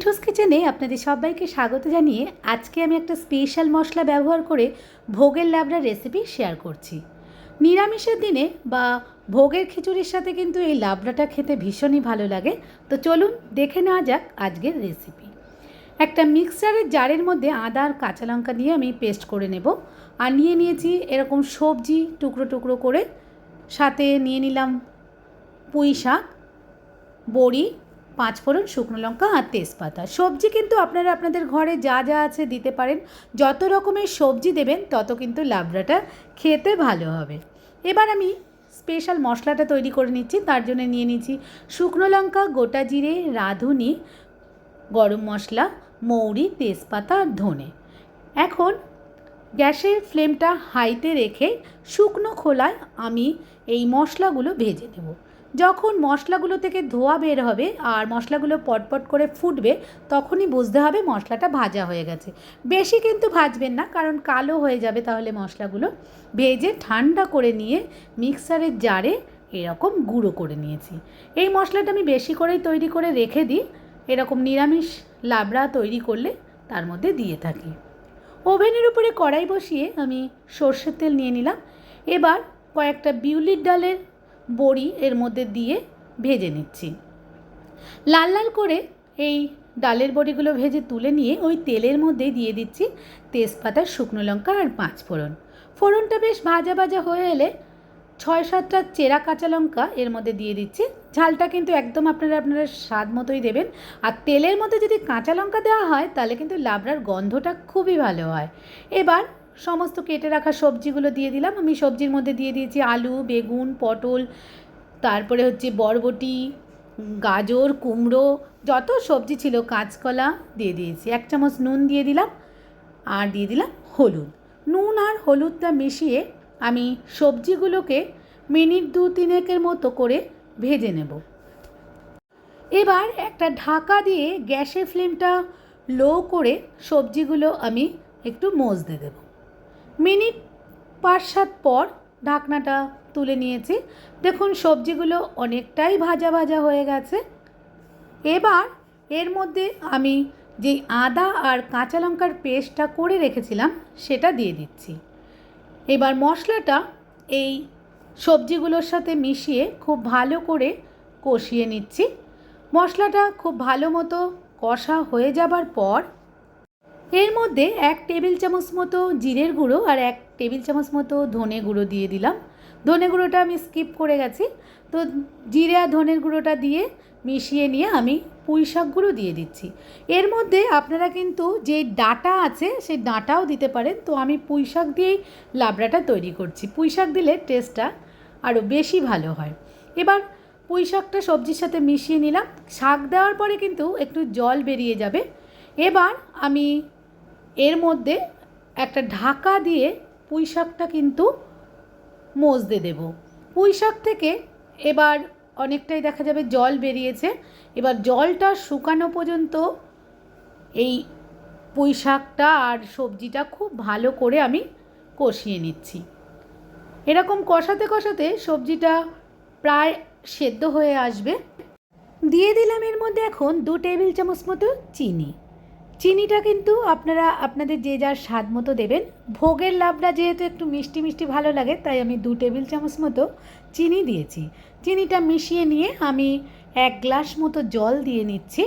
মিঠুস কিচেনে আপনাদের সবাইকে স্বাগত জানিয়ে আজকে আমি একটা স্পেশাল মশলা ব্যবহার করে ভোগের লাবড়া রেসিপি শেয়ার করছি। নিরামিষের দিনে বা ভোগের খিচুড়ির সাথে কিন্তু এই লাবড়াটা খেতে ভীষণই ভালো লাগে। তো চলুন দেখে নেওয়া যাক আজকের রেসিপি একটা মিক্সারের জারের মধ্যে আদা আর কাঁচা লঙ্কা দিয়ে আমি পেস্ট করে নেব। আর নিয়ে নিয়েছি এরকম সবজি টুকরো টুকরো করে। সাথে নিয়ে নিলাম পুঁই শাক, বড়ি পাঁচফোড়ন শুকনো লঙ্কা আর তেজপাতা। সবজি কিন্তু আপনারা আপনাদের ঘরে যা যা আছে দিতে পারেন। যত রকমের সবজি দেবেন, তত কিন্তু লাবড়াটা খেতে ভালো হবে। এবার আমি স্পেশাল মশলাটা তৈরি করে নিচ্ছি, তার জন্য নিয়ে নিচ্ছি শুকনো লঙ্কা, গোটা জিরে, রাঁধুনি, গরম মশলা, মৌরি, তেজপাতা আর ধনে। এখন গ্যাসের ফ্লেমটা হাইতে রেখে শুকনো খোলায় আমি এই মশলাগুলো ভেজে নেব। যখন মশলাগুলো থেকে ধোয়া বের হবে আর মশলাগুলো পটপট করে ফুটবে, তখনই বুঝতে হবে মশলাটা ভাজা হয়ে গেছে। বেশি কিন্তু ভাজবেন না, কারণ কালো হয়ে যাবে তাহলে মশলাগুলো। ভেজে ঠান্ডা করে নিয়ে মিক্সারের জারে এরকম গুঁড়ো করে নিয়েছি। এই মশলাটা আমি বেশি করেই তৈরি করে রেখে দিই। এরকম নিরামিষ লাবড়া তৈরি করলে তার মধ্যে দিয়ে থাকি। ওভেনের উপরে কড়াই বসিয়ে আমি সর্ষের তেল নিয়ে নিলাম। এবার কয়েকটা বিউলির ডালের বড়ি এর মধ্যে দিয়ে ভেজে নিচ্ছি। লাল লাল করে এই ডালের বড়িগুলো ভেজে তুলে নিয়ে ওই তেলের মধ্যে দিয়ে দিচ্ছি তেজপাতা, শুকনো লঙ্কা আর পাঁচ ফোড়ন। ফোড়নটা বেশ ভাজা ভাজা হয়ে এলে ছয় সাতটা চেরা কাঁচা লঙ্কা এর মধ্যে দিয়ে দিচ্ছি। ঝালটা কিন্তু একদম আপনারা আপনারা স্বাদ মতোই দেবেন। আর তেলের মধ্যে যদি কাঁচা লঙ্কা দেওয়া হয় তাহলে কিন্তু লাবড়ার গন্ধটা খুবই ভালো হয়। এবার সমস্ত কেটে রাখা সবজিগুলো দিয়ে দিলাম। আমি সবজির মধ্যে দিয়ে দিয়েছি আলু, বেগুন, পটল, তারপরে হচ্ছে বরবটি, গাজর, কুমড়ো, যত সবজি ছিল কাঁচকলা দিয়ে দিয়েছি। এক চামচ নুন দিয়ে দিলাম আর দিয়ে দিলাম হলুদ। নুন আর হলুদটা মিশিয়ে আমি সবজিগুলোকে মিনিট দু তিনেকের মতো করে ভেজে নেব। এবার একটা ঢাকা দিয়ে গ্যাসের ফ্লেমটা লো করে সবজিগুলো আমি একটু মজতে দেব। মিনিট পাঁচ সাত পর ঢাকনাটা তুলে নিয়েছি। দেখুন, সবজিগুলো অনেকটাই ভাজা ভাজা হয়ে গেছে। এবার এর মধ্যে আমি যেই আদা আর কাঁচা লঙ্কার পেস্টটা করে রেখেছিলাম, সেটা দিয়ে দিচ্ছি। এবার মশলাটা এই সবজিগুলোর সাথে মিশিয়ে খুব ভালো করে কষিয়ে নিচ্ছি। মশলাটা খুব ভালো মতো কষা হয়ে যাবার পর এর মধ্যে এক টেবিল চামচ মতো জিরের গুঁড়ো আর এক টেবিল চামচ মতো ধনে গুঁড়ো দিয়ে দিলাম। ধনে গুঁড়োটা আমি স্কিপ করে গেছি। তো জিরে আর ধনের গুঁড়োটা দিয়ে মিশিয়ে নিয়ে আমি পুঁই শাকগুলো দিয়ে দিচ্ছি। এর মধ্যে আপনারা কিন্তু যে ডাটা আছে, সেই ডাঁটাও দিতে পারেন। তো আমি পুঁই শাক দিয়েই লাবড়াটা তৈরি করছি। পুঁই শাক দিলে টেস্টটা আরও বেশি ভালো হয়। এবার পুঁই শাকটা সবজির সাথে মিশিয়ে নিলাম। শাক দেওয়ার পরে কিন্তু একটু জল বেরিয়ে যাবে। এবার আমি এর মধ্যে একটা ঢাকা দিয়ে পুঁই শাকটা কিন্তু মজতে দেব। পুঁই শাক থেকে এবার অনেকটাই দেখা যাবে জল বেরিয়েছে। এবার জলটা শুকানো পর্যন্ত এই পুঁই শাকটা আর সবজিটা খুব ভালো করে আমি কষিয়ে নিচ্ছি। এরকম কষাতে কষাতে সবজিটা প্রায় সেদ্ধ হয়ে আসবে। দিয়ে দিলাম এর মধ্যে এখন দু টেবিল চামচ মতো চিনি। চিনিটা কিন্তু আপনারা, আপনাদের যে যার স্বাদ মতো দেবেন। ভোগের লাভটা যেহেতু একটু মিষ্টি মিষ্টি ভালো লাগে, তাই আমি দু টেবিল চামচ মতো চিনি দিয়েছি। চিনিটা মিশিয়ে নিয়ে আমি এক গ্লাস মতো জল দিয়ে নিচ্ছি।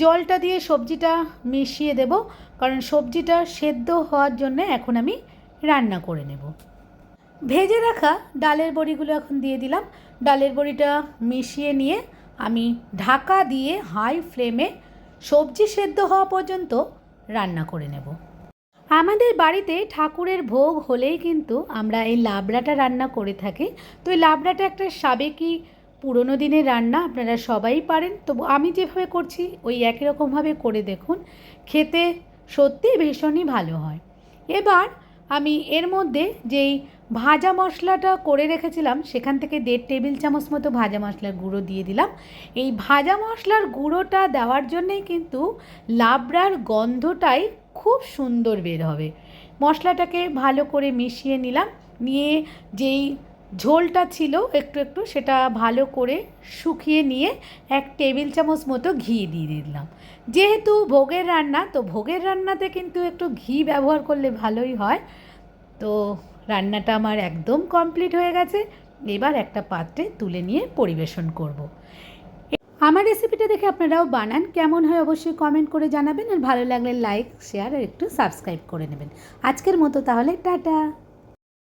জলটা দিয়ে সবজিটা মিশিয়ে দেব, কারণ সবজিটা সেদ্ধ হওয়ার জন্য এখন আমি রান্না করে নেব। ভেজে রাখা ডালের বড়িগুলো এখন দিয়ে দিলাম। ডালের বড়িটা মিশিয়ে নিয়ে আমি ঢাকা দিয়ে হাই ফ্লেমে সবজি সেদ্ধ হওয়া পর্যন্ত রান্না করে নেব। আমাদের বাড়িতে ঠাকুরের ভোগ হলেই কিন্তু আমরা এই লাবড়াটা রান্না করে থাকি। তো এই লাবড়াটা একটা সাবেকি পুরনো দিনের রান্না, আপনারা সবাই পারেন। তো আমি যেভাবে করছি, ওই একই রকমভাবে করে দেখুন। খেতে সত্যি ভীষণই ভালো হয়। এবার আমি এর মধ্যে যেই ভাজা মশলাটা করে রেখেছিলাম, সেখান থেকে দেড় টেবিল চামচ মতো ভাজা মশলার গুঁড়ো দিয়ে দিলাম। এই ভাজা মশলার গুঁড়োটা দেওয়ার জন্যেই কিন্তু লাবড়ার গন্ধটাই খুব সুন্দর বের হবে। মশলাটাকে ভালো করে মিশিয়ে নিলাম, নিয়ে যেই ঝোলটা ছিল একটু একটু, সেটা ভালো করে শুকিয়ে নিয়ে এক টেবিল চামচ মতো ঘি দিয়ে দিলাম। যেহেতু ভোগের রান্না, তো ভোগের রান্নাতে কিন্তু একটু ঘি ব্যবহার করলে ভালোই হয়। তো রান্নাটা আমার একদম কমপ্লিট হয়ে গেছে। এবার একটা পাত্রে তুলে নিয়ে পরিবেশন করব। আমার রেসিপিটা দেখে আপনারাও বানান, কেমন হয় অবশ্যই কমেন্ট করে জানাবেন। আর ভালো লাগলে লাইক, শেয়ার আর একটু সাবস্ক্রাইব করে নেবেন। আজকের মতো তাহলে, টাটা!